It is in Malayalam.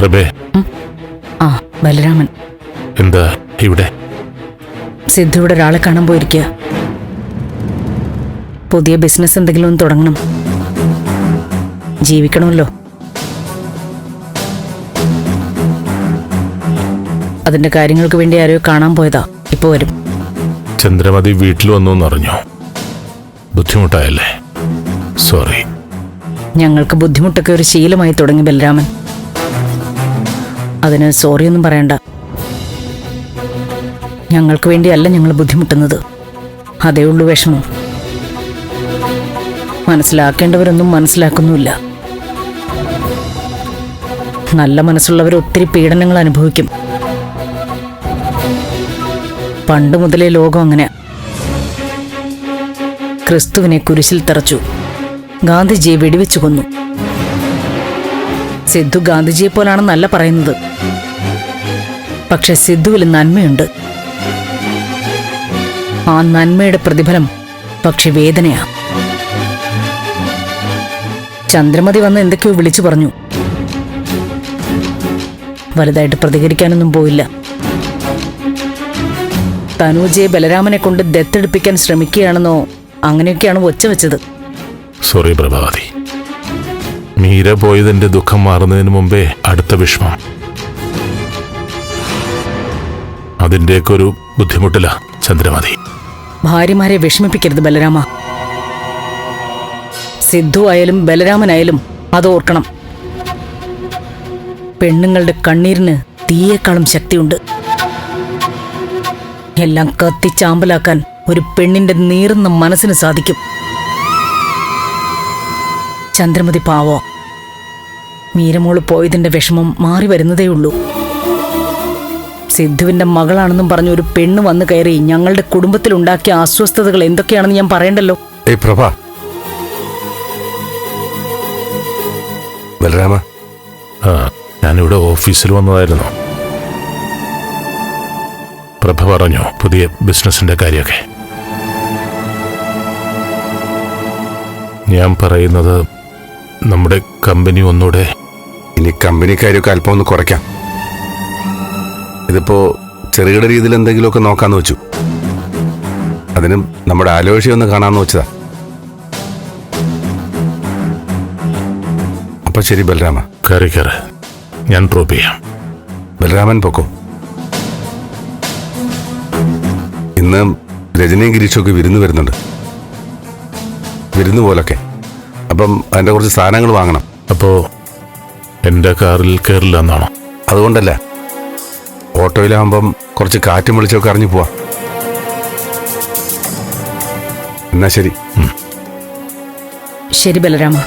പ്രഭേ. ആ ബലരാമൻ. എന്താ ഇവിടെ? സിദ്ധുവിടെ ഒരാളെ കാണാൻ പോയിരിക്കുക പുതിയ ബിസിനസ് എന്തെങ്കിലും ഒന്ന് തുടങ്ങണം. ജീവിക്കണമല്ലോ. അതിന്റെ കാര്യങ്ങൾക്ക് വേണ്ടി ആരെയോ കാണാൻ പോയതാ. ഇപ്പൊ വരും. ചന്ദ്രമതി വീട്ടിൽ വന്നു എന്നറിഞ്ഞു? ബുദ്ധിമുട്ടായല്ലേ? സോറി. ഞങ്ങൾക്ക് ബുദ്ധിമുട്ടൊക്കെ ഒരു ശീലമായി തുടങ്ങി ബലരാമൻ. അതിന് സോറിയൊന്നും പറയണ്ട. ഞങ്ങൾക്ക് വേണ്ടിയല്ല ഞങ്ങൾ ബുദ്ധിമുട്ടുന്നത്. അതേ ഉള്ളൂ വിഷമം. മനസ്സിലാക്കേണ്ടവരൊന്നും മനസ്സിലാക്കുന്നുമില്ല. നല്ല മനസ്സുള്ളവർ ഒത്തിരി പീഡനങ്ങൾ അനുഭവിക്കും. പണ്ട് മുതലേ ലോകം അങ്ങനെ ക്രിസ്തുവിനെ കുരിശിൽ തറച്ചു. ഗാന്ധിജിയെ വെടിവെച്ചു കൊന്നു. സിദ്ധു ഗാന്ധിജിയെ പോലാണെന്നല്ല പറയുന്നത്. പക്ഷെ സിദ്ധുവിൽ നന്മയുണ്ട്. ആ നന്മയുടെ പ്രതിഫലം പക്ഷെ വേദനയാ. ചന്ദ്രമതി വന്ന് എന്തൊക്കെയോ വിളിച്ചു പറഞ്ഞു. വലുതായിട്ട് പ്രതികരിക്കാനൊന്നും പോയില്ല. തനൂജയെ ബലരാമനെ കൊണ്ട് ദത്തെടുപ്പിക്കാൻ ശ്രമിക്കുകയാണെന്നോ അങ്ങനെയൊക്കെയാണ് ഒച്ച വെച്ചത്. സോറി പ്രഭാവതി. മീര പോയതിന്റെ ദുഃഖം മാറുന്നതിന് മുമ്പേ അടുത്ത വിഷമം. അതിന്റെയൊക്കെ ഒരു ബുദ്ധിമുട്ടില്ല ചന്ദ്രമതി. ഭാര്യമാരെ വിഷമിപ്പിക്കരുത് ബലരാമ. സിദ്ധു ആയാലും ബലരാമനായാലും അത് ഓർക്കണം. പെണ്ണുങ്ങളുടെ കണ്ണീരിന് തീയേക്കാളും ശക്തിയുണ്ട്. എല്ലാം കത്തിച്ചാമ്പലാക്കാൻ ഒരു പെണ്ണിന്റെ നീറുന്ന മനസ്സിന് സാധിക്കും. ചന്ദ്രമതി പാവോ. മീരമോൾ പോയതിന്റെ വിഷമം മാറി വരുന്നതേയുള്ളൂ സിദ്ധുവിന്റെ മകളാണെന്നും പറഞ്ഞ ഒരു പെണ്ണ് വന്നു കയറി ഞങ്ങളുടെ കുടുംബത്തിൽ ഉണ്ടാക്കിയ അസ്വസ്ഥതകൾ എന്തൊക്കെയാണെന്ന് ഞാൻ പറയണ്ടല്ലോ. പ്രഭ. ബലരാമ. ആ ഞാനിവിടെ ഓഫീസിൽ വന്നതായിരുന്നു. പ്രഭ പറഞ്ഞു പുതിയ ബിസിനസിന്റെ കാര്യമൊക്കെ? ഞാൻ പറയുന്നത് നമ്മുടെ കമ്പനി ഒന്നുകൂടെ ഇനി കമ്പനിക്കാരൊക്കെ അല്പം ഒന്ന് കുറയ്ക്കാം. ഇതിപ്പോ ചെറുകിട രീതിയിൽ എന്തെങ്കിലുമൊക്കെ നോക്കാന്ന് വെച്ചു. അതിനും നമ്മുടെ ആലോചന ഒന്ന് കാണാന്ന് വെച്ചതാ. അപ്പൊ ശരി ബലരാമ കയറി കയറി ഞാൻ ഡ്രോപ്പ് ചെയ്യാം. ബലരാമൻ പൊക്കോ? ഇന്ന് രജനിയും ഗിരീഷൊക്കെ വിരുന്ന് വരുന്നുണ്ട്. വിരുന്ന് പോലൊക്കെ. അപ്പം അതിന്റെ കുറച്ച് സാധനങ്ങൾ വാങ്ങണം. അപ്പോ എന്റെ കാറിൽ കയറില്ല എന്നാണോ? അതുകൊണ്ടല്ല. ഓട്ടോയിലാകുമ്പം കുറച്ച് കാറ്റും വിളിച്ചൊക്കെ അറിഞ്ഞു പോവാം. എന്നാ ശരി. ശരി ബലരാമ.